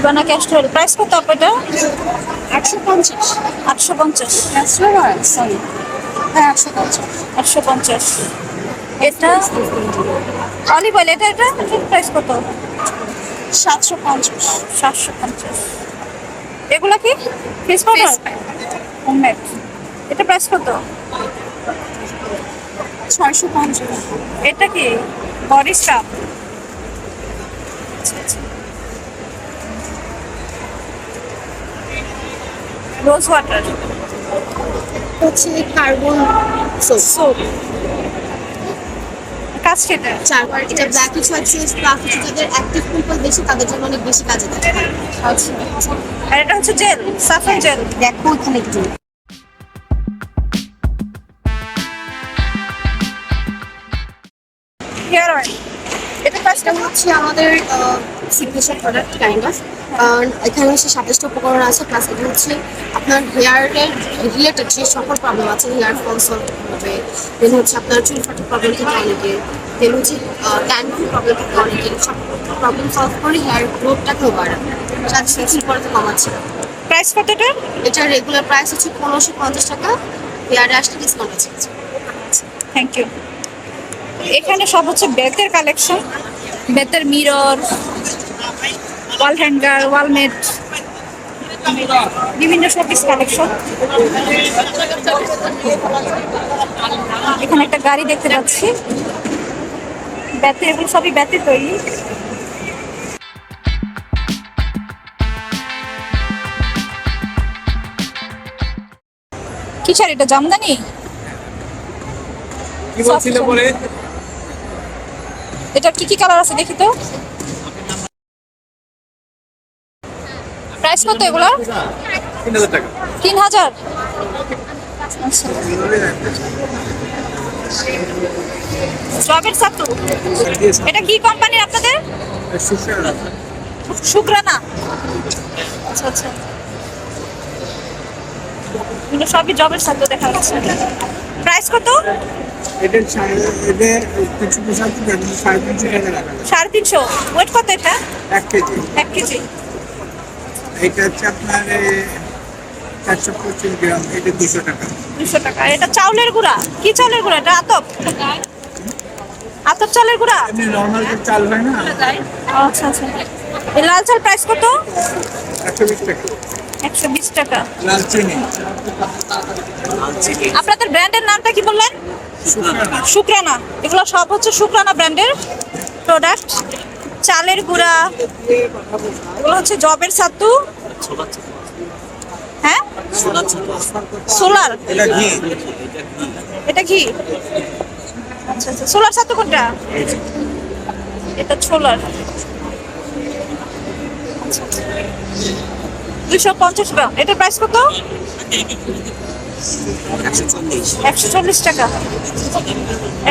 লিবানা Castrol price কত আপু এটা? আটশো পঞ্চাশ। আটশো পঞ্চাশ। ক্যাস্টর অয়েল সরি হ্যাঁ আটশো পঞ্চাশ। আটশো পঞ্চাশ। এটা? অলিভ অয়েল এটা এটা? প্রাইস কত? সাতশো পঞ্চাশ। সাতশো পঞ্চাশ। এগুলা কি? ফিস পাউডার হোমমেড এটা প্রাইস কত? ছয়শো পঞ্চাশ। এটা কি? বডি স্ক্রাব রোজ ওয়াটার হচ্ছে কার্বন সোপ কাজ সেটা চার এটা ব্ল্যাক হিচ হোয়াইট ফেস কিছু যাদের অ্যাক্টিভ পিম্পল বেশি তাদের জন্য অনেক বেশি কাজে দেয়। আর এটা হচ্ছে জেল সাফন জেল দেখো এখানে একটু। এটা এটা হচ্ছে আমাদের সিগনেচার প্রোডাক্ট কাইন্ড অফ কারণ এখানে হচ্ছে সাতাশটা উপকরণ আছে প্লাস এটা হচ্ছে আপনার হেয়ারের রিলেটেড যে সকল প্রবলেম আছে হেয়ার ফল সলভ হবে। দেন হচ্ছে আপনার চুল ফাটার প্রবলেম থেকে অনেকের দেন হচ্ছে ট্যান্ডন প্রবলেম থেকে অনেকের সব প্রবলেম সলভ করে হেয়ার গ্রোথটাকেও বাড়াবে সাথে সাথে চুল পড়াতে কমাচ্ছে। প্রাইস কতটা? এটা এটার রেগুলার প্রাইস হচ্ছে পনেরোশো পঞ্চাশ টাকা। হেয়ারে আসলে ডিসকাউন্ট আছে। থ্যাংক ইউ এখানে সব হচ্ছে বেতের কালেকশন বেতের mirror wall hanger wall mat বিভিন্ন শোপিস কালেকশন এখানে একটা গাড়ি দেখতে পাচ্ছি। বেতের এগুলো সবই বেতের তৈরি। কি স্যার এটা জামদানি? কি বলছিল পরে? এটা কি কি কালার আছে দেখি তো? প্রাইস কত এগুলো? তিন হাজার। হাজার আচ্ছা এটা কি কোম্পানির আপনাদের? শুক্রানা। আচ্ছা আচ্ছা। সবই জবের সাথে দেখা যাচ্ছে। প্রাইস কত? এটা কিছু পোশাক সাড়ে তিনশো টাকা রাখা সাড়ে তিনশো? ওয়েট কত এটা? এক কেজি। এক কেজি। এটা হচ্ছে আপনার চারশো পঁচিশ গ্রাম এটা দুশো টাকা। দুশো টাকা। এটা চাউলের গুঁড়া? কি চাউলের গুঁড়া? এটা আতপ? আতপ চালের গুঁড়া? নর্মাল চাল হয় না? আচ্ছা আচ্ছা। এই লাল চাল প্রাইস কত? একশো বিশ টাকা। একশো বিশ টাকা। লাল চিনি। আপনাদের ব্র্যান্ডের নামটা কি বললেন? শুক্রানা এগুলো সব হচ্ছে শুক্রানা ব্র্যান্ডের প্রোডাক্ট চালের গুঁড়া এগুলো হচ্ছে জবের ছাতু। হ্যাঁ? সোলার। এটা ঘি। কি আচ্ছা আচ্ছা সোলার ছাতু কোনটা? এটা ছোলার। দুশো পঞ্চাশ গ্রাম। এটার প্রাইস কত? একশো চল্লিশ টাকা।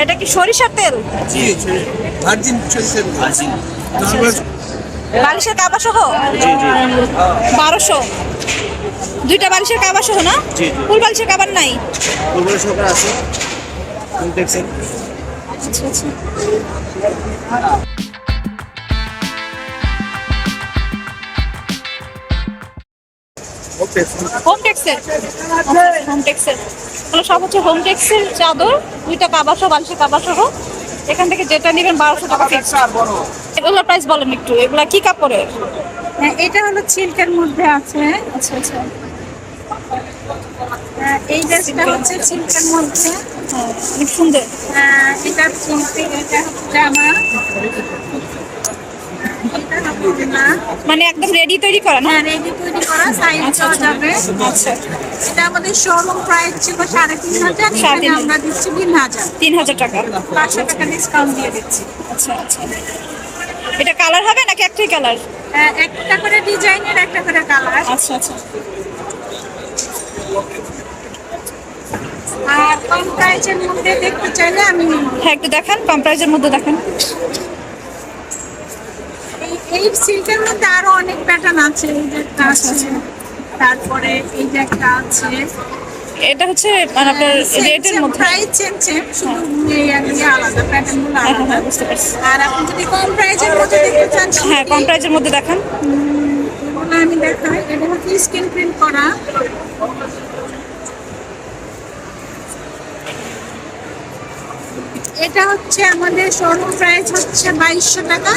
এটা কি সরিষার তেল। ভার্জিন। ভার্জিন বালিশের কাবা সহ বারোশো। দুইটা বালিশের কাবা সহ না ফুল বালিশের কাবার নাই? আছে। দেখছেন? আচ্ছা আচ্ছা। ওকে হোম টেক্সের হোম টেক্সের এগুলো সব হচ্ছে হোম টেক্সের চাদর দুইটা কাবা সহ বালিশের কাবা সহ। এখান থেকে যেটা নেবেন বারোশো টাকা ফিক্স এগুলোর প্রাইস বলেন একটু এগুলা কি কাপড়ের? হ্যাঁ, এটা হলো সিল্কের মধ্যে আছে। আচ্ছা আচ্ছা। আহ, এই ড্রেসটা হচ্ছে সিল্কের মধ্যে। হ্যাঁ অনেক সুন্দর। আহ, এটা সিল্ক এটা জামা। মানে একদম রেডি তৈরি করা না? হ্যাঁ রেডি তৈরি করা সাইজ আচ্ছা, দেওয়া আচ্ছা। যাবে। আচ্ছা। এটা আমাদের শোরুম প্রাইস ছিল সাড়ে তিন হাজার এখানে আমরা দিচ্ছি তিন হাজার। তিন হাজার টাকা। পাঁচশো টাকা ডিসকাউন্ট দিয়ে দিচ্ছি। আচ্ছা আচ্ছা। এটা কালার হবে নাকি একটাই কালার আহ, একটা করে ডিজাইনের একটা করে কালার আচ্ছা আচ্ছা। আর কম প্রাইসের মধ্যে দেখতে চাইলে আমি হ্যাঁ একটু দেখান কম প্রাইজের মধ্যে দেখান। এই- সিল্কের মধ্যে আরও অনেক প্যাটার্ন আছে এই যে একটা আচ্ছা, আছে তারপরে এই যে একটা আছে। এটা হচ্ছে মানে আপনার রেটের মধ্যে? প্রাইস সেম সেম শুধু এই আলাদা প্যাটার্নগুলো হ্যাঁ হ্যাঁ আলাদা। হ্যাঁ বুঝতে পারছি। আর আপনি যদি কম প্রাইসের মধ্যে দেখতে চান হ্যাঁ কম প্রাইজের মধ্যে দেখান। আমি দেখাই। এটা হচ্ছে স্ক্রিন প্রিন্ট করা। এটা হচ্ছে আমাদের শোরুম প্রাইস হচ্ছে বাইশশো টাকা।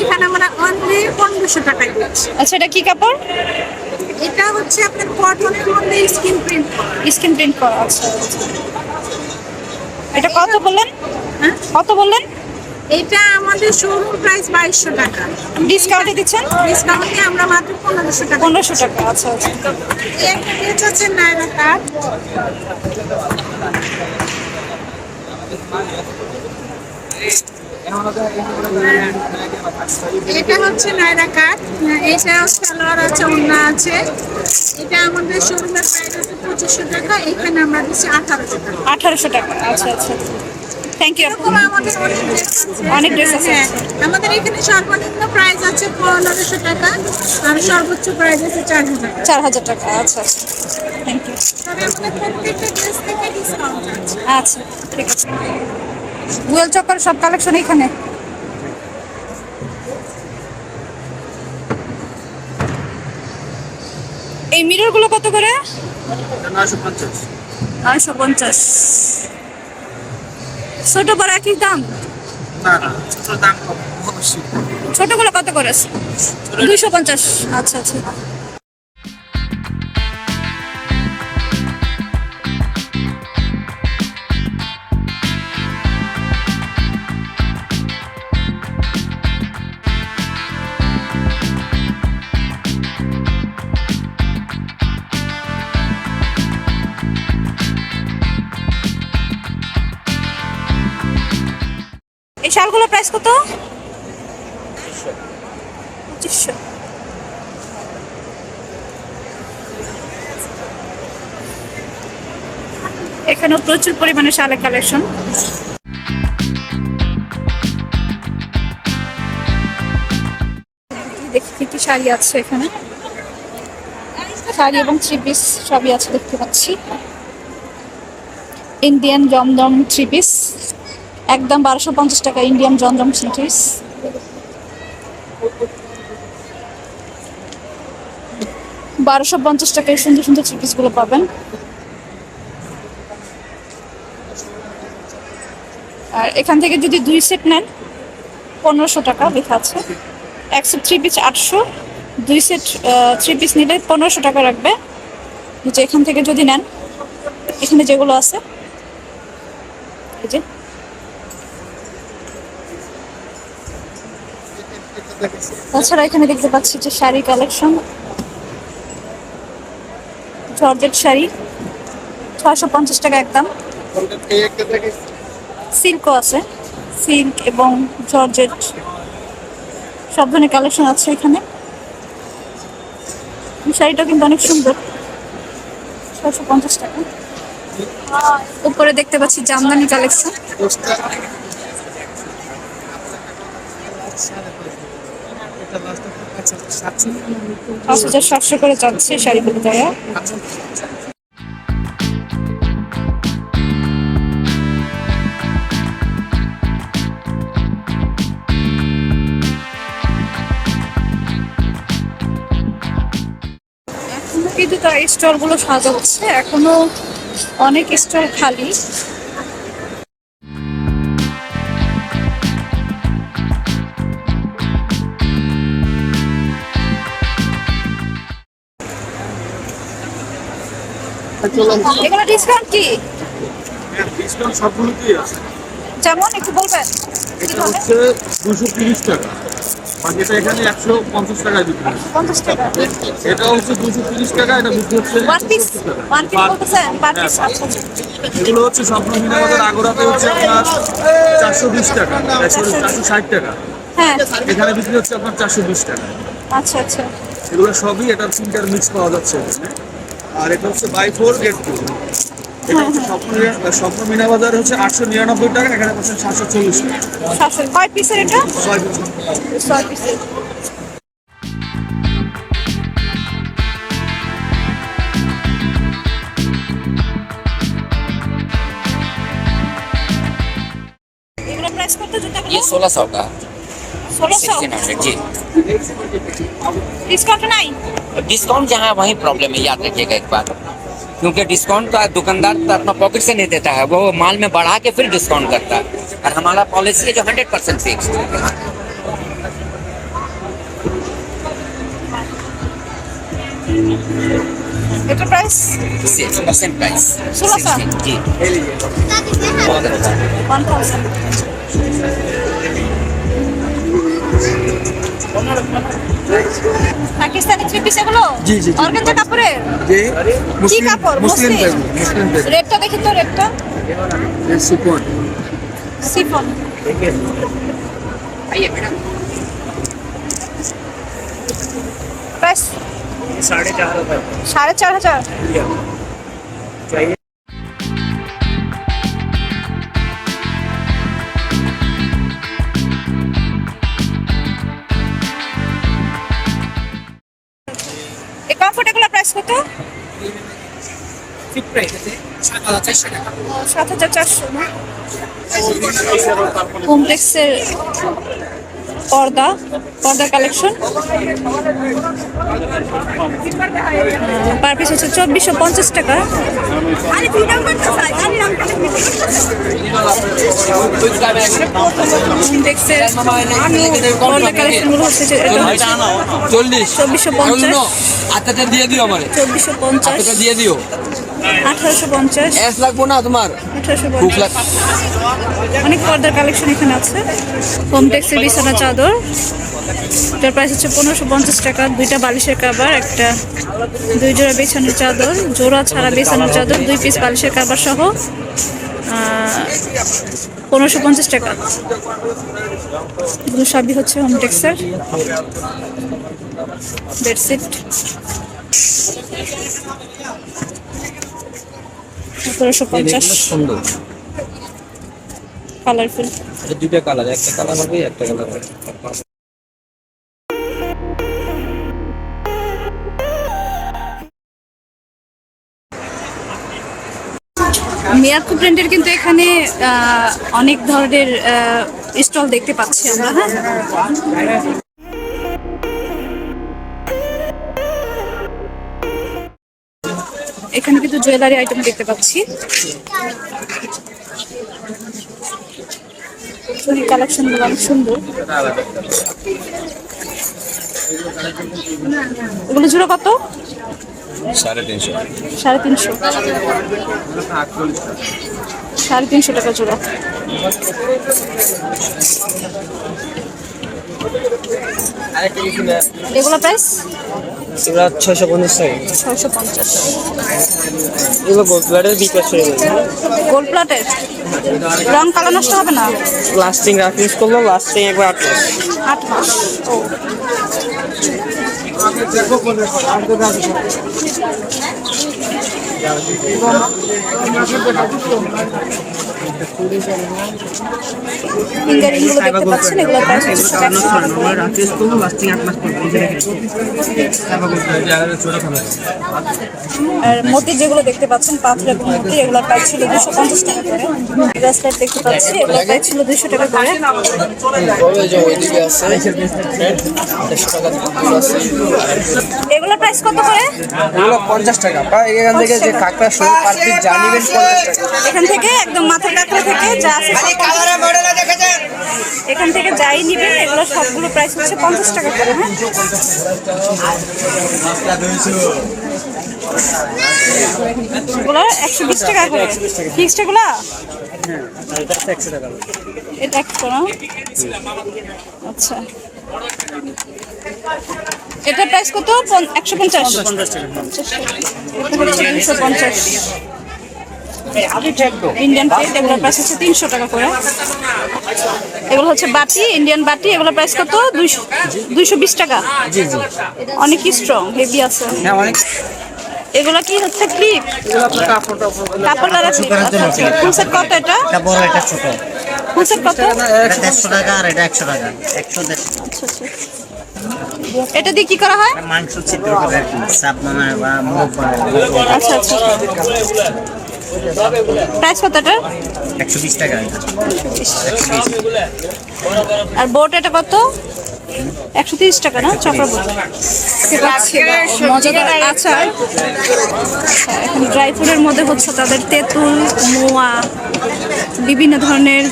এখানে আমরা অনলি পনেরোশো টাকায় দিচ্ছি। আচ্ছা এটা কি কাপড়? এটা হচ্ছে আপনার কটনের মধ্যে স্ক্রিন প্রিন্ট স্কিন প্রিন্ট করা আচ্ছা আচ্ছা। এটা কত বললেন? হ্যাঁ? কত বললেন? এটা আমাদের শোরুম প্রাইস বাইশশো টাকা। ডিসকাউন্টে দিচ্ছেন? ডিসকাউন্টে আমরা মাত্র পনেরোশো টাকা পনেরোশো টাকা আচ্ছা আচ্ছা। একটা আছে নায়রা কাট এটা হচ্ছে নায়রা কাট এটা সালোয়ার আছে ওড়না আছে। এটা আমাদের শোরুমের প্রাইস আছে পঁচিশশো টাকা এখানে আমরা দিচ্ছি আঠারোশো টাকা। আঠারোশো টাকা আচ্ছা আচ্ছা। থ্যাংক ইউ আমাদের অনেক ড্রেস আছে। হ্যাঁ আমাদের এখানে সর্বনিম্ন প্রাইস আছে পনেরোশো টাকা আর সর্বোচ্চ প্রাইস আছে চার হাজার চার হাজার টাকা আচ্ছা আচ্ছা। থ্যাংক ইউ তবে আমাদের প্রত্যেকটা ড্রেস থেকে ডিসকাউন্ট আছে। আচ্ছা ঠিক আছে। গুয়েল চক্কর সব কালেকশন এখানে এই মিররগুলো কত করে? নয়শো পঞ্চাশ। ছোট বড় একই দাম? ছোট ছোটগুলো কত করে? দুইশো পঞ্চাশ। আচ্ছা আচ্ছা। এই শালগুলোর প্রাইস কত? পঁচিশশো। এখানেও প্রচুর পরিমাণে শালের কালেকশন দেখি কি শাড়ি আছে এখানে। শাড়ি এবং থ্রি পিস সবই আছে দেখতে পাচ্ছি। ইন্ডিয়ান জমদম থ্রি পিস একদম বারোশো পঞ্চাশ টাকা ইন্ডিয়ান থ্রি পিস বারোশো পঞ্চাশ টাকায় সুন্দর সুন্দর থ্রি পিসগুলো পাবেন। আর এখান থেকে যদি দুই সেট নেন, পনেরোশো টাকা লেখা আছে। এক সেট থ্রি পিস আটশো, দুই সেট থ্রি পিস নিলে পনেরোশো টাকা রাখবে। এখান থেকে যদি নেন, এখানে যেগুলো আছে, এই যে তাছাড়া এখানে দেখতে পাচ্ছি যে শাড়ি কালেকশন। জর্জেট শাড়ি, ছয়শো পঞ্চাশ টাকা একদম। সিল্কও আছে, সিল্ক এবং জর্জেট, সব ধরনের কালেকশন আছে এখানে। শাড়িটা কিন্তু অনেক সুন্দর, ছয়শো পঞ্চাশ টাকা। উপরে দেখতে পাচ্ছি জামদানি কালেকশন। পাঁচ হাজার সাতশো করে যাচ্ছে শাড়িগুলো কিন্তু তার স্টলগুলো সাজাচ্ছে, এখনও অনেক স্টল খালি। এগুলো ডিসকাউন্ট কি? ডিসকাউন্ট সবগুলোতেই আছে। যেমন একটু বলবেন। এটা হচ্ছে দুশো তিরিশ টাকা। আর যেটা এখানে টাকায় বিক্রি টাকা। এটা হচ্ছে দুশো তিরিশ টাকা এটা বিক্রি হচ্ছে ওয়ান পিস 170 পিস বলতেছেন ওয়ান পিস হ্যাঁ। এগুলো হচ্ছে আমাদের আগোরাতে হচ্ছে আপনার চারশো বিশ টাকা সরি চারশো ষাট টাকা। হ্যাঁ। এখানে বিক্রি হচ্ছে আপনার চারশো বিশ টাকা। আচ্ছা আচ্ছা। এগুলো সবই এটার ফিল্টার মিক্স পাওয়া যাচ্ছে এখানে। আর এটা হচ্ছে বাই ফোর গেট টু এটা হচ্ছে স্বপ্ন স্বপ্ন মিনা বাজার হচ্ছে আটশো নিরানব্বই টাকা এখানে পাচ্ছেন সাতশো চল্লিশ টাকা সাতশো কয় পিসের এটা ছয় পিস ছয় পিসের এগুলো প্রাইস কত জুতাগুলো ये सोलह सौ का ষোলোশো सिक्सटीन हंड्रेड जी ডিসকাউন্ট নাই डिस्काउंट जहाँ वहीं प्रॉब्लम है याद रखिएगा एक बार क्योंकि डिस्काउंट तो दुकानदार तो अपना पॉकेट से नहीं देता है वो माल में बढ़ा के फिर डिस्काउंट करता है। और हमारा पॉलिसी है जो हंड्रेड परसेंट फिक्स प्राइस जी। পাকিস্তানি থ্রি পিস এগুলো? জি জি অর্গানজা জি কি কাপড়? মুসলিম মুসলিম। রেটটা দেখি তো রেটটা সিফন। সিফন। সাড়ে চার হাজার। সাড়ে চার হাজার। সাত হাজার চারশো কমপ্লেক্সের পর্দা পর্দার কালেকশন। পার পিস হচ্ছে চব্বিশশো পঞ্চাশ টাকা। কমপ্লেক্সের পর্দা কালেকশনগুলো হচ্ছে চল্লিশ। চব্বিশশো পঞ্চাশ। আটটা দিয়ে দিও আমারে। চব্বিশশো পঞ্চাশ। আটটা দিয়ে দিও। আঠারোশো পঞ্চাশ। এস লাগবো না তোমার। আঠারোশো পঞ্চাশ। অনেক পর্দার কালেকশন এখানে আছে। হোমটেক্সের বিছানা চাদর। এটার প্রাইস হচ্ছে পনেরোশো পঞ্চাশ টাকা। দুইটা বালিশের কাবার একটা দুই জোড়া বিছানার চাদর জোড়া ছাড়া বিছানার চাদর দুই পিস বালিশের কাবার সহ পনেরোশো পঞ্চাশ টাকা। এগুলো সবই হচ্ছে হোমটেক্সের বেডশিট সতেরোশো পঞ্চাশ। সুন্দর। কালারফুল দুইটা কালার একটা কালার হবে একটা কালার হবে। মিয়াকু ব্র্যান্ডের কিন্তু এখানে অনেক ধরনের স্টল দেখতে পাচ্ছি আমরা হ্যাঁ? জুয়েলারি আইটেম দেখতে পাচ্ছি। কালেকশনগুলো অনেক সুন্দর। এগুলো জুড়ে কত? সাড়ে তিনশো। সাড়ে তিনশো। সাড়ে তিনশো টাকা জোড়া। এগুলো প্রাইস এগুলো ছয়শো পঞ্চাশ টাকা। ছয়শো পঞ্চাশ। এগুলো গোল্ড প্লেটের বিকাশ হয়ে যাবে গোল্ড প্লাটের রং কালো নষ্ট হবে না? লাস্টিং রাফিউজ করল লাস্টিং একবার আট মাস। আট মাস ও। ফিঙ্গারিং গুলো দেখতে পাচ্ছেন এগুলো প্রাইস হচ্ছে চারশো টাকা করে। রাফিউজ করল লাস্টিং আট মাস পর আর মতি যেগুলো দেখতে পাচ্ছেন পাথরের মতি এগুলোর প্রাইস ছিল দুশো পঞ্চাশ টাকা করে। ব্রেসলেট দেখতে পাচ্ছি এগুলোর প্রাইস ছিল দুশো টাকা করে। এগুলোর প্রাইস কত করে? এগুলো পঞ্চাশ টাকা। বা এখান থেকে যে কাঁকড়া পিস যা পঞ্চাশ টাকা। এখান থেকে একদম মাথার কাঁকড়া থেকে যা আছে সব 50 টাকা। এখান থেকে যাই নিবেন এগুলো সবগুলো প্রাইস হচ্ছে পঞ্চাশ টাকা করে হ্যাঁ? এগুলো একশো বিশ টাকা করে। ফিক্সড এগুলো? এটা একশো আচ্ছা। এটা প্রাইস কত? একশো পঞ্চাশ। পঞ্চাশ টাকা। দুশো পঞ্চাশ। ইন্ডিয়ান প্লেট এগুলোর প্রাইস হচ্ছে তিনশো টাকা করে। এগুলো হচ্ছে বাটি ইন্ডিয়ান বাটি এগুলোর প্রাইস কত? দুইশো দুইশো বিশ টাকা। অনেক স্ট্রং হেভি আছে। হ্যাঁ অনেক এগুলো কি হচ্ছে ক্লিপ কাপড় ক্লিপ আচ্ছা ফুল সেট কত এটা? এটা বড় এটা ছোট। ফুল সেট কত? টাকা আর এটা টাকা। আচ্ছা আচ্ছা। এটা দিয়ে কি করা হয়? মাংস ছিদ্র করে আর কি চাপ বানায় বা মুখ বানায় আচ্ছা আচ্ছা। প্রাইস কত এটার? একশো বিশ টাকা। আর বোট এটা কত? একশো তিরিশ টাকা না? আছে মজাদার। আচার আচ্ছা, এখন ড্রাই ফ্রুটের মধ্যে হচ্ছে তাদের তেঁতুল মোয়া বিভিন্ন ধরনের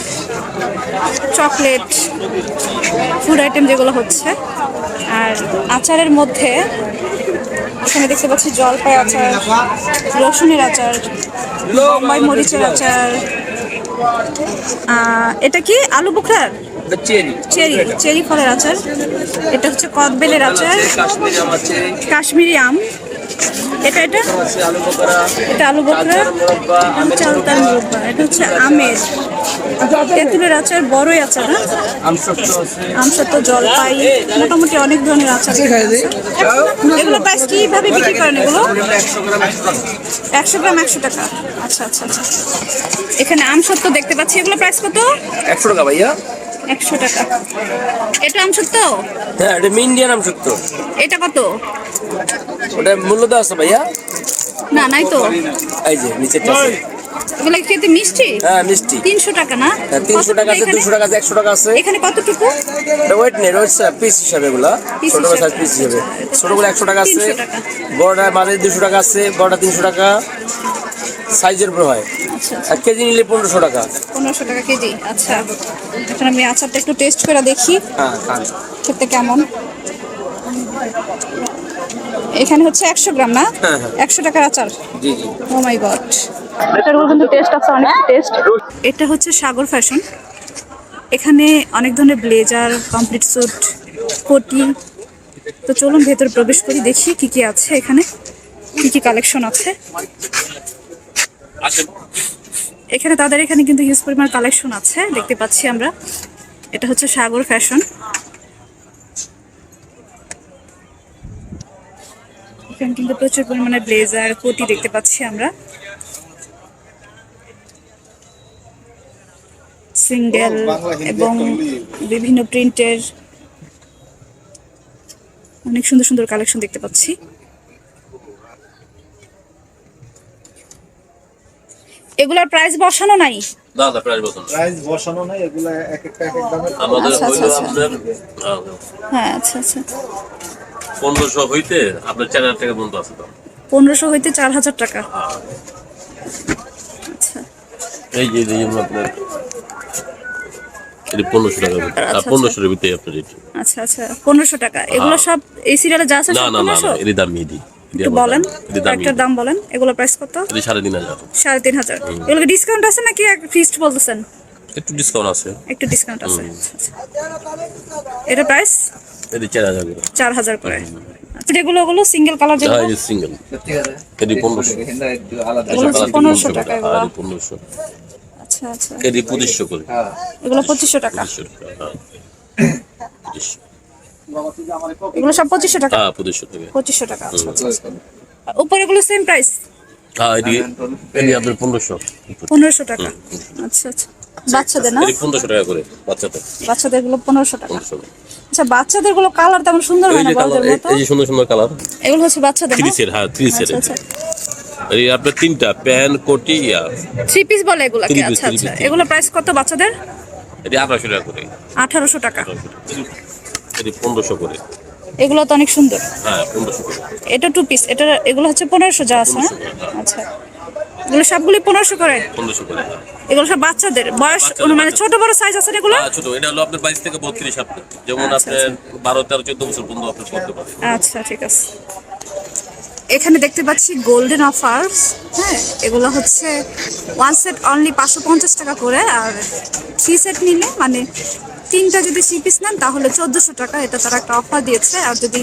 চকলেট ফুড আইটেম যেগুলো হচ্ছে। আর আচারের মধ্যে এখানে দেখতে পাচ্ছি জলপাই আচার রসুনের আচার বোম্বাই মরিচের আচার। আহ, এটা কি আলু বোখরার? চেরি। চেরি ফলের আচার। এটা হচ্ছে কদবেলের আচার। কাশ্মীরি আম। এটা এটা? এটা আলু বকরা মুরব্বা। চালতার মুরব্বা। এটা হচ্ছে আমের। তেঁতুলের আচার বড়ই আচার হ্যাঁ? আমসত্ব জলপাই মোটামুটি অনেক ধরনের আচার এগুলো প্রাইস কীভাবে বিক্রি করেন এগুলো? একশো গ্রাম একশো টাকা। আচ্ছা আচ্ছা আচ্ছা। এখানে আমসত্ব দেখতে পাচ্ছি। এগুলো প্রাইস কত? একশো টাকা ভাইয়া। একশো টাকা। এটা আমসত্ব হ্যাঁ এটা ইন্ডিয়ান আমসত্ব এটা কত? ওটা মূল্য দেওয়া আছে ভাইয়া? না নাই তো। এই যে নিচে এগুলো খেতে মিষ্টি? হ্যাঁ মিষ্টি। তিনশো টাকা না? হ্যাঁ টাকা আছে দুশো টাকা আছে একশো টাকা আছে। এখানে কতটুকু? এটা ওয়েট নেই পিস হিসাবে এগুলা। ছোট হিসাবে। সাইজ পিস হিসাবে। ছোটগুলো একশো টাকা আছে। 300 টাকা। বড়টা মাঝে দুশো টাকা আছে বড়টা টাকা। সাইজের উপর হয়। আচ্ছা আর কেজি নিলে পনেরোশো টাকা। পনেরোশো টাকা কেজি আচ্ছা। এখন আমি আচারটা একটু টেস্ট করে দেখি। হ্যাঁ খেতে কেমন? এখানে হচ্ছে একশো গ্রাম না? হ্যাঁ, হ্যাঁ। একশো টাকার আচার? জি জি। ও মাই গড কিন্তু টেস্ট আছে, অনেক টেস্ট এটা হচ্ছে সাগর ফ্যাশন এখানে অনেক ধরনের ব্লেজার কমপ্লিট স্যুট কোটি। তো চলুন ভেতরে প্রবেশ করি, দেখি কি কি আছে এখানে, কি কি কালেকশন আছে। এখানে তাদের এখানে কিন্তু হিউজ পরিমাণ কালেকশন আছে, দেখতে পাচ্ছি আমরা। এটা হচ্ছে সাগর ফ্যাশন এখানে কিন্তু প্রচুর পরিমাণে ব্লেজার কোটি দেখতে পাচ্ছি আমরা। সিঙ্গেল এবং বিভিন্ন প্রিন্টের অনেক সুন্দর সুন্দর কালেকশন দেখতে পাচ্ছি। এগুলার প্রাইস বসানো নাই? না না প্রাইস বসানো নাই। এগুলা এক একটা এক এক দামের আমাদের আচ্ছা, হইল আচ্ছা, আপনার হ্যাঁ আচ্ছা আচ্ছা। পনেরোশো হইতে আপনার চার টাকা আছে তো? হইতে চার টাকা। আচ্ছা। এই যে এই যে আপনার এটা পনেরোশো টাকা আচ্ছা, পনেরোশোর ভিতরে আপনার এটা আচ্ছা আচ্ছা পনেরোশো টাকা। এগুলো সব এই সিরিয়ালে যা আছে না না না এর দাম বলেন এর দাম বলেন এগুলো প্রাইস কত? সাড়ে তিন হাজার। সাড়ে তিন হাজার। এগুলো ডিসকাউন্ট আছে নাকি ফিক্সড বলতেছেন? একটু ডিসকাউন্ট আছে। একটু ডিসকাউন্ট আছে। এটা প্রাইস এটি চার হাজার করে। চার হাজার করে। যেগুলো ওগুলো সিঙ্গেল কালার যেগুলো? হ্যাঁ সিঙ্গেল এটি পনেরোশো। পনেরোশো টাকা পনেরোশো। আচ্ছা আচ্ছা। পঁচিশশো করে। এগুলো পঁচিশশো টাকা। হ্যাঁ। এগুলো সব পঁচিশশো টাকা? হ্যাঁ পঁচিশশো টাকা। পঁচিশশো টাকা উপরে এগুলো সেম প্রাইস হ্যাঁ এটি এটি আপনার পনেরোশো। পনেরোশো টাকা। আচ্ছা আচ্ছা। বাচ্চাদের না? পনেরোশো টাকা করে বাচ্চাদের। বাচ্চাদেরগুলো পনেরোশো টাকা। আচ্ছা বাচ্চাদেরগুলো কালার তেমন সুন্দর হয় না কালার এই যে সুন্দর সুন্দর কালার এগুলো হচ্ছে বাচ্চাদের থ্রি সেট হ্যাঁ থ্রি সেট এই আপনার তিনটা প্যান কোটি ইয়া। থ্রি পিস বলে Three আচ্ছা আচ্ছা। এগুলো প্রাইস কত বাচ্চাদের? এটি আঠারোশো টাকা করে। আঠারোশো টাকা। এটি পনেরোশো করে। এগুলো তো অনেক সুন্দর। হ্যাঁ পনেরোশো করে। এটা টু পিস এটা এগুলো হচ্ছে পনেরোশো যা আছে হ্যাঁ? আচ্ছা। এগুলো সবগুলি পনেরোশো করে? পনেরোশো করে এগুলো সব বাচ্চাদের? বয়স মানে ছোট বড় সাইজ আছে এগুলো? হ্যাঁ ছোট। এটা হলো আপনার বাইশ থেকে বত্রিশ আপনার যেমন আচ্ছা, আপনার বারো তেরো চোদ্দ বছর পর্যন্ত আপনি করতে পারেন আচ্ছা ঠিক আছে। এখানে দেখতে পাচ্ছি গোল্ডেন অফার্স হ্যাঁ। এগুলো হচ্ছে ওয়ান সেট অনলি পাঁচশো পঞ্চাশ টাকা করে আর থ্রি সেট নিলে মানে তিনটা যদি থ্রি পিস নেন তাহলে চোদ্দোশো টাকা এটা তারা একটা অফার দিয়েছে। আর যদি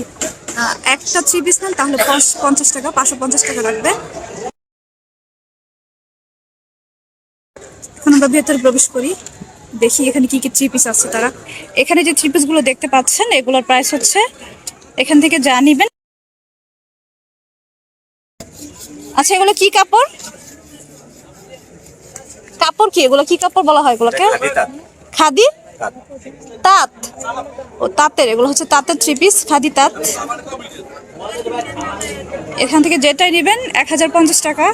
একটা থ্রি পিস নেন তাহলে পাঁচ- পঞ্চাশ টাকা পাঁচশো পঞ্চাশ টাকা লাগবে। এখন আমরা ভেতরে প্রবেশ করি দেখি এখানে কি কি থ্রি পিস আছে তারা। এখানে যে থ্রি পিসগুলো দেখতে পাচ্ছেন এগুলোর প্রাইস হচ্ছে এখান থেকে যা নিবেন আচ্ছা এগুলো কি কাপড়? কাপড় কি? এগুলো কি কাপড় বলা হয় এগুলোকে? খাদি তাঁত। ও তাঁতের এগুলো হচ্ছে তাঁতের থ্রি পিস খাদি তাঁত। এখান থেকে যেটাই নেবেন এক হাজার পঞ্চাশ টাকা।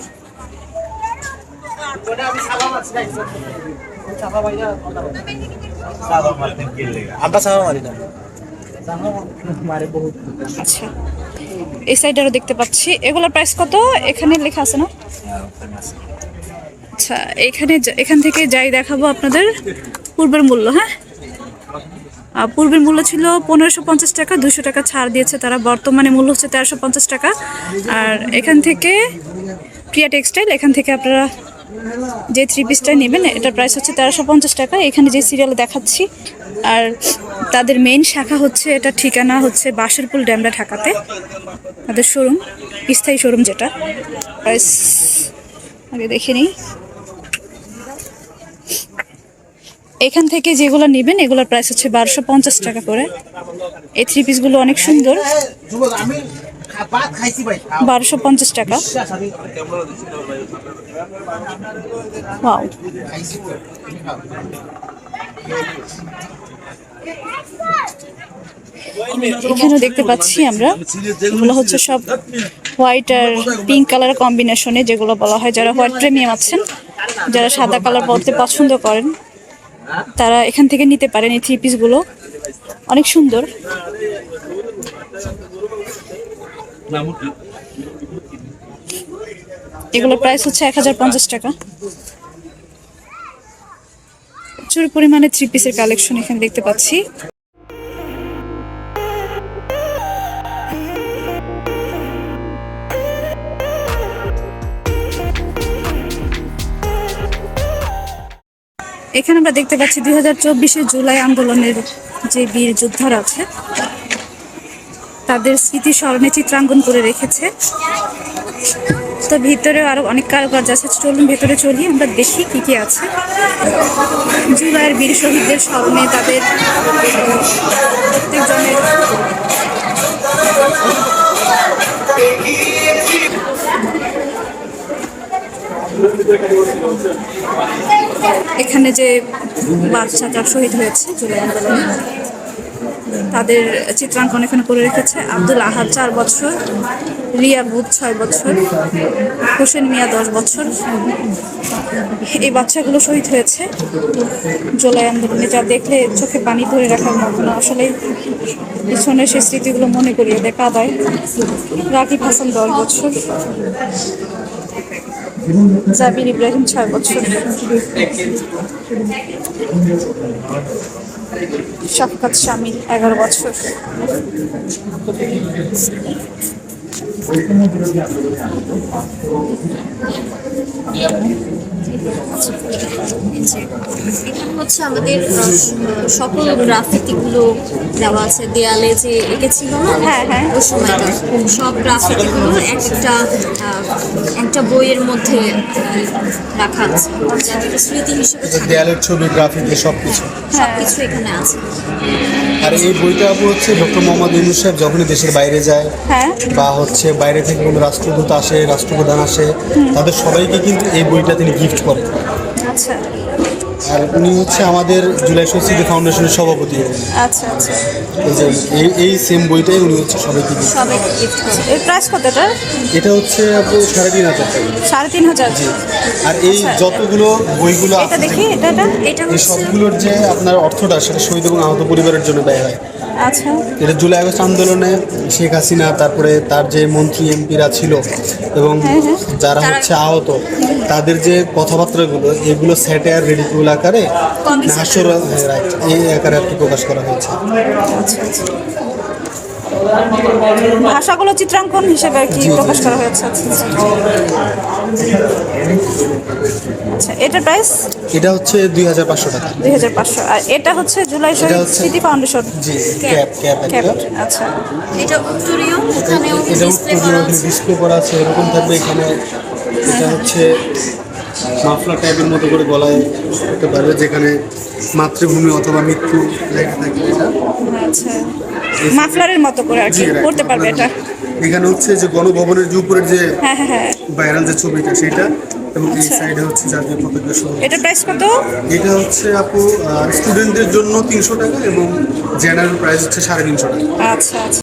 আচ্ছা। এই সাইডে আরও দেখতে পাচ্ছি। এগুলোর প্রাইস কত? এখানে লেখা আছে না? আচ্ছা এখানে এখান থেকে যাই দেখাবো আপনাদের। পূর্বের মূল্য হ্যাঁ? পূর্বের মূল্য ছিল পনেরোশো পঞ্চাশ টাকা, দুশো টাকা ছাড় দিয়েছে তারা। বর্তমানে মূল্য হচ্ছে তেরোশো পঞ্চাশ টাকা। আর এখান থেকে প্রিয়া টেক্সটাইল, এখান থেকে আপনারা যে থ্রি পিসটা নেবেন, এটার প্রাইস হচ্ছে তেরোশো পঞ্চাশ টাকা। এখানে যে সিরিয়ালে দেখাচ্ছি আর তাদের মেইন শাখা হচ্ছে, এটা ঠিকানা হচ্ছে বাসেরপুল ড্যামরা ঢাকাতে। তাদের শোরুম স্থায়ী শোরুম যেটা। আগে দেখে নিই। এখান থেকে যেগুলো নেবেন, এগুলোর প্রাইস হচ্ছে বারোশো পঞ্চাশ টাকা করে। এই থ্রি পিসগুলো অনেক সুন্দর। বারোশো পঞ্চাশ টাকা। এখানেও দেখতে পাচ্ছি আমরা। এগুলো হচ্ছে সব হোয়াইট আর পিঙ্ক কালার কম্বিনেশনে যেগুলো বলা হয় যারা হোয়াইট প্রেমিয়াম আছেন যারা সাদা কালার পরতে পছন্দ করেন তারা এখান থেকে নিতে পারেন এই থ্রি পিসগুলো অনেক সুন্দর। এগুলোর প্রাইস হচ্ছে এক হাজার পঞ্চাশ টাকা। প্রচুর পরিমাণে থ্রি পিসের কালেকশন এখানে দেখতে পাচ্ছি। এখানে আমরা দেখতে পাচ্ছি দুই হাজার চব্বিশে জুলাই আন্দোলনের যে বীর যোদ্ধারা আছে, তাদের স্মৃতি স্মরণে চিত্রাঙ্কন করে রেখেছে। তো ভিতরে আরও অনেক কারুকার্য আছে। চলুন ভেতরে চলি, আমরা দেখি কি কি আছে। জুলাইয়ের বীর শহীদদের স্মরণে তাদের প্রত্যেকজনের এখানে যে বাচ্চাটা শহীদ হয়েছে, জুলাই আন্দোলনে। তাদের চিত্রাঙ্কন এখানে করে রেখেছে। আব্দুল আহাদ চার বছর, রিয়া বুধ ছয় বছর, হোসেন মিয়া দশ বছর। এই বাচ্চাগুলো শহীদ হয়েছে। জুলাই আন্দোলনে যা দেখলে চোখে পানি ধরে রাখার মতো আসলে পিছনে সেই স্মৃতিগুলো মনে করিয়ে দেয় রাকিব হাসান দশ বছর, জাবির ইব্রাহিম ছয় বছর। শফকাত শামিল এগারো বছর। এখানে হচ্ছে আমাদের সকল গ্রাফিতিগুলো দেওয়া আছে দেয়ালে যে এঁকেছিল না হ্যাঁ, হ্যাঁ। ওই সময়টা সব গ্রাফিতিগুলো একটা আহ, একটা বইয়ের মধ্যে রাখা আছে। যাতে স্মৃতি হিসেবে দেয়ালের ছবি গ্রাফিক সব কিছু সবকিছু এখানে আছে। আর এই বইটা আপু হচ্ছে ডক্টর মোহাম্মদ ইউনুস সাহেব যখনই দেশের বাইরে যায় হ্যাঁ। বা হচ্ছে বাইরে থেকে কোনো রাষ্ট্রদূত আসে রাষ্ট্রপ্রধান আসে তাদের সবাইকে কিন্তু এই বইটা তিনি গিফট করেন। আচ্ছা। আর উনি হচ্ছে আমাদের জুলাই সংস্কৃতি ফাউন্ডেশনের সভাপতি। আচ্ছা আচ্ছা। এই যে এই এই সেম বইটাই উনি হচ্ছে সবাইকে গিফট করে এর প্রাইস কতটা এটা হচ্ছে আপু সাড়ে তিন হাজার টাকা। সাড়ে তিন হাজার? আর এই যতগুলো বইগুলো এটা দেখি এটা এটা? এই সবগুলোর যে আপনার অর্থটা সেটা শহীদ এবং আহত পরিবারের জন্য ব্যয় হয়। আচ্ছা। এটা জুলাই আগস্ট আন্দোলনে শেখ হাসিনা তারপরে তার যে মন্ত্রী এমপিরা ছিল এবং যারা হচ্ছে আহত তাদের যে কথাবার্তাগুলো এগুলো স্যাটায়ার রেডিকুল আকারে হাস্যর হ্যাঁ, এই আকারে আর কি প্রকাশ করা হয়েছে। ভাষাগুলো চিত্রাঙ্কন হিসেবে আর কি প্রকাশ করা হয়েছে। আচ্ছা আচ্ছা। এটার প্রাইস এটা হচ্ছে দুই হাজার পাঁচশো টাকা। দুই হাজার পাঁচশো। আর এটা হচ্ছে জুলাই শহীদ হচ্ছে- স্মৃতি ফাউন্ডেশন জি ক্যাপ ক্যাপ আচ্ছা। এটা উত্তরীয় এটা আছে। ডিসপ্লে করা আছে এরকম থাকবে এখানে। এটা হচ্ছে মাফলার টাইপের মতো করে গলায় করতে পারবে যেখানে মাতৃভূমি অথবা মৃত্যু লেখা থাকে। এটা আচ্ছা। মাফলারের মতো করে আর কি করতে পারবে এটা। এখানে হচ্ছে যে গণভবনের যে উপরের যে হ্যাঁ হ্যাঁ হ্যাঁ। ভাইরাল যে ছবিটা সেটা এবং এই আচ্ছা। সাইডে হচ্ছে জাতীয় পতাকা সহ। এটার প্রাইস কত? এটা হচ্ছে আপু স্টুডেন্টদের জন্য তিনশো টাকা এবং জেনারেল প্রাইস হচ্ছে সাড়ে তিনশো টাকা। আচ্ছা আচ্ছা।